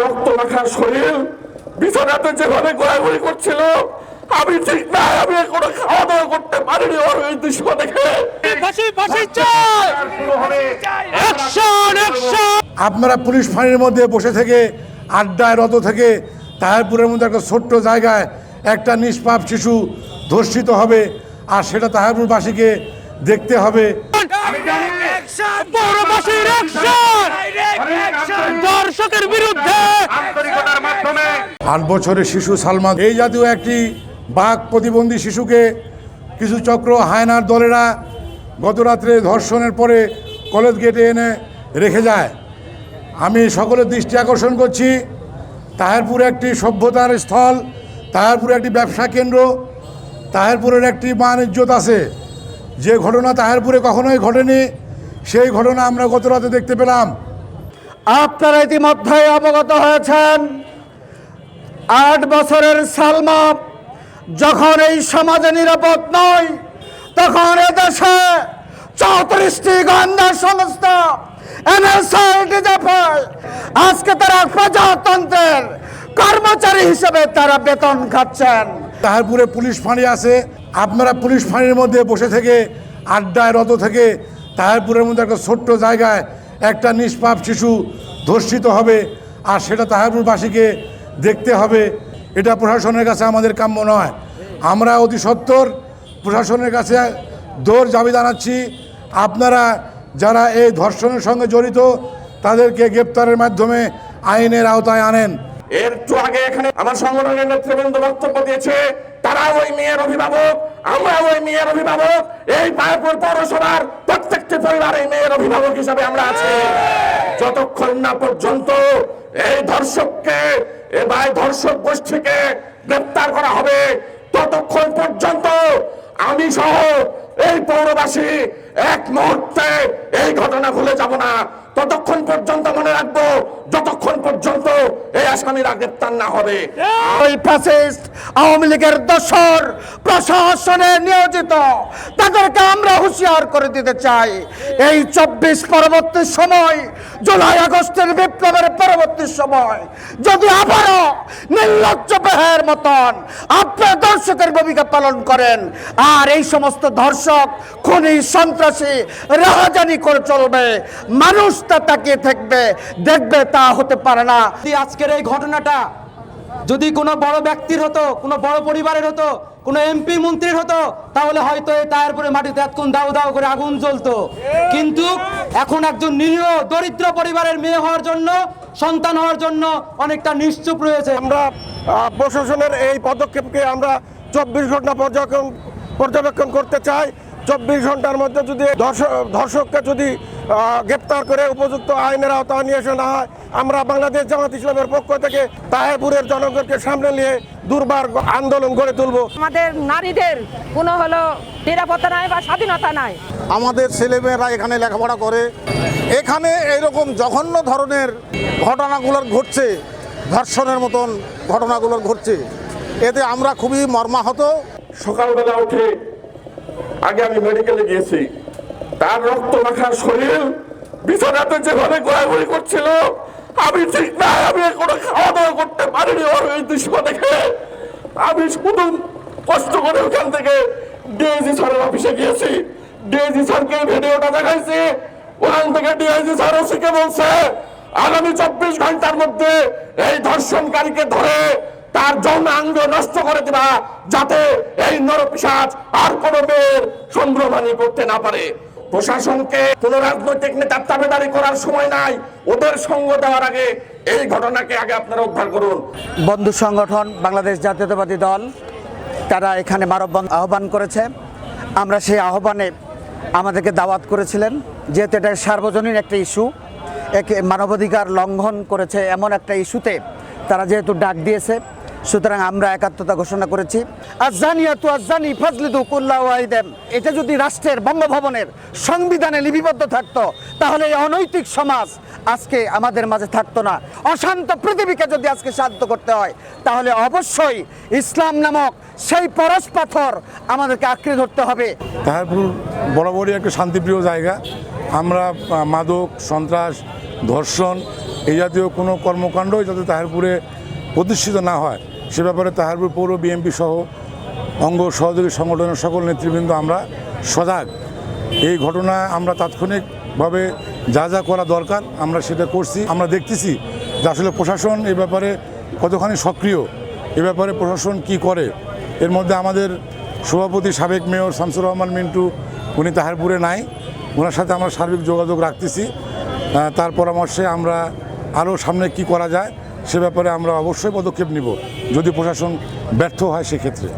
রক্ত মাখা শরীর বিছানাতে যেভাবে ঘোরাঘুরি করছিল আমি ঠিক নাই আমি কোনো খাওয়া দাওয়া করতে পারিনি ওর এই দৃশ্য দেখে। আপনারা পুলিশ ফাঁড়ির মধ্যে বসে থেকে আড্ডায় রত থেকে তাহারপুরের মধ্যে একটা ছোট্ট জায়গায় একটা নিষ্পাপ শিশু ধর্ষিত হবে আর সেটা তাহারপুরবাসীকে দেখতে হবে। দর্শকের বিরুদ্ধে আট বছরের শিশু সালমান এই জাতীয় একটি বাঘ প্রতিবন্ধী শিশুকে কিছু চক্র হায়নার দলেরা গত রাত্রে ধর্ষণের পরে কলেজ গেটে এনে রেখে যায়। আমি সকলের দৃষ্টি আকর্ষণ করছি। তাহেরপুর একটি সভ্যতার স্থল তাহেরপুর একটি ব্যবসা কেন্দ্র তাহেরপুরের একটি মান ইজ্জত আছে। যে ঘটনা তাহেরপুরে কখনোই ঘটেনি সেই ঘটনা আমরা গত রাতে দেখতে পেলাম। আপনারা ইতিমধ্যে অবগত হয়েছেন, আট বছরের সালমা যখন এই সমাজে নিরাপদ নয়, তখন এদেশে চৌত্রিশটি গোয়েন্দা সংস্থা আজকে তারা প্রজাতন্ত্রের কর্মচারী হিসেবে তারা বেতন খাচ্ছেন। তাহারপুরে পুলিশ ফাঁড়ি আছে, আপনারা পুলিশ ফাঁড়ির মধ্যে বসে থেকে, আড্ডায় রত থেকে তাহারপুরের মধ্যে একটা ছোট্ট জায়গায় একটা নিষ্পাপ শিশু ধর্ষিত হবে আর সেটা তাহারপুরবাসীকে দেখতে হবে, এটা প্রশাসনের কাছে আমাদের কাম্য নয়। আমরা অতি সত্বর প্রশাসনের কাছে দৌড় দাবি জানাচ্ছি, আপনারা যারা এই ধর্ষণের সঙ্গে জড়িত, তাদেরকে গ্রেপ্তারের মাধ্যমে আইনের আওতায় আনেন। এর একটু আগে এখানে আমার সংগঠনের নেতৃবৃন্দ বক্তব্য দিয়েছে তারা ওই মেয়ের অভিভাবক। আমরা ওই মেয়ের অভিভাবক, এই পায়পুর পৌরসভার প্রত্যেকটি মেয়ের অভিভাবক হিসাবে আমরা আছি। যতক্ষণ না পর্যন্ত এই ধর্ষককে এবার ধর্ষক গোষ্ঠীকে গ্রেপ্তার করা হবে, ততক্ষণ পর্যন্ত আমি সহ এই পৌরবাসী এক মুহূর্তে এই ঘটনা ভুলে যাব না। ততক্ষণ পর্যন্ত মনে রাখব যতক্ষণ পর্যন্ত এই আসামিরা গ্রেপ্তার না হবে। ওই ফ্যাসিস্ট আওয়ামী লীগের দোসর প্রশাসনে নিয়োজিত তাদেরকে আমরা হুঁশিয়ার করে দিতে চাই। এই চব্বিশ পরবর্তী সময় জুলাই আগস্টের বিপ্লবের পরবর্তী সময় যদি আবারও নির্লজ্জ বেহের মতন আপনার দর্শকের ভূমিকা পালন করেন আর এই সমস্ত ধর্ষক খুনি সন্ত্রাসী রাহাজানি করে চলবে মানুষ তা তাকিয়ে থাকবে দেখবে তা হতে পারে না। আজকের এই ঘটনাটা যদি কোনো বড় ব্যক্তির হতো কোনো বড় পরিবারের হতো কোনো এমপি মন্ত্রীর হতো তাহলে হয়তো এই টায়ার পরে মাটিতে এতক্ষণ দাউ দাউ করে আগুন জ্বলতো। কিন্তু এখন একজন নিরীহ দরিদ্র পরিবারের মেয়ে হওয়ার জন্য সন্তান হওয়ার জন্য অনেকটা নিশ্চুপ রয়েছে। আমরা আহ, প্রশাসনের এই পদক্ষেপকে আমরা চব্বিশ ঘণ্টা পর্যবেক্ষণ পর্যবেক্ষণ করতে চাই। চব্বিশ ঘণ্টার মধ্যে যদি ধর্ষক ধর্ষককে যদি গ্রেপ্তার করে উপযুক্ত আইনের আওতায় নিয়ে আসা না হয়। আমরা বাংলাদেশ জামাত ইসলামের পক্ষ থেকে তাহেরপুরের জনগণকে সামনে নিয়ে দুর্বার আন্দোলন গড়ে তুলবো। আমাদের নারীদের কোনো হলো নিরাপত্তা নাই বা স্বাধীনতা নাই। আমাদের ছেলেমেয়েরা এখানে লেখাপড়া করে। এখানে এরকম জঘন্য ধরনের ঘটনাগুলোর ঘটছে ধর্ষণের মতন ঘটনাগুলোর ঘটছে। এতে আমরা খুবই মর্মাহত। সকালবেলা উঠে আগে আমি মেডিকেলে গিয়েছি। তার রক্ত মাখা শরীর বিছানাতে যেভাবে ঘোরাঘুরি করছিল, আমি ঠিক নাই আমি কোনো খাওয়া দাওয়া করতে পারিনি ওর এই দৃশ্য দেখে। আমি শুধু কষ্ট করে ওখান থেকে ডিআইজি স্যারের অফিসে গিয়েছি। ডিআইজি স্যারকে এই ভিডিওটা দেখাইছি। ওখান থেকে ডিআইজি স্যার ওসিকে বলছে, আগামী চব্বিশ ঘণ্টার মধ্যে এই ধর্ষণকারীকে ধরে তার যৌনাঙ্গ নষ্ট করে দিবা, যাতে এই নরপিসাজ আর কোন মেয়ের সম্ভ্রমানি করতে না পারে। প্রশাসনকে কোন রাজনৈতিক নেতার দাবিদারি করার সময় নাই, ওদের সঙ্গ দেওয়ার আগে এই ঘটনাকে আগে আপনারা উদ্ধার করুন। বন্ধু সংগঠন বাংলাদেশ জাতীয়তাবাদী দল, তারা এখানে মানববন্ধ আহ্বান করেছে। আমরা সেই আহ্বানে আমাদেরকে দাওয়াত করেছিলেন, যেহেতু এটা সার্বজনীন একটা ইস্যু, একে মানবাধিকার লঙ্ঘন করেছে এমন একটা ইস্যুতে তারা যেহেতু ডাক দিয়েছে সুতরাং আমরা একাত্মতা ঘোষণা করেছি। আজানিয়াতু আজানি ফাজলিদু কুল্লা ওয়াইদেম এটা যদি রাষ্ট্রের বঙ্গভবনের সংবিধানে লিপিবদ্ধ থাকতো, তাহলে এই অনৈতিক সমাজ আজকে আমাদের মাঝে থাকতো না। অশান্ত পৃথিবীকে যদি আজকে শান্ত করতে হয়, তাহলে অবশ্যই ইসলাম নামক সেই পরশ পাথর আমাদেরকে আঁকড়ে ধরতে হবে। তাহারপুর বরাবরই একটা শান্তিপ্রিয় জায়গা। আমরা মাদক, সন্ত্রাস, ধর্ষণ, এই জাতীয় কোনো কর্মকাণ্ড যাতে তাহারপুরে প্রতিষ্ঠিত না হয়, সে ব্যাপারে তাহারপুর পৌর বিএনপি সহ অঙ্গ সহযোগী সংগঠনের সকল নেতৃবৃন্দ আমরা সজাগ। এই ঘটনা আমরা তাৎক্ষণিকভাবে যা যা করা দরকার আমরা সেটা করছি। আমরা দেখতেছি যে আসলে প্রশাসন এ ব্যাপারে কতখানি সক্রিয়, এ ব্যাপারে প্রশাসন কি করে। এর মধ্যে আমাদের সভাপতি সাবেক মেয়র শামসুর রহমান মিন্টু, উনি তাহারপুরে নাই। ওনার সাথে আমরা সার্বিক যোগাযোগ রাখতেছি। তার পরামর্শে আমরা আরও সামনে কি করা যায় সে ব্যাপারে আমরা অবশ্যই পদক্ষেপ নিব যদি প্রশাসন ব্যর্থ হয় সেক্ষেত্রে।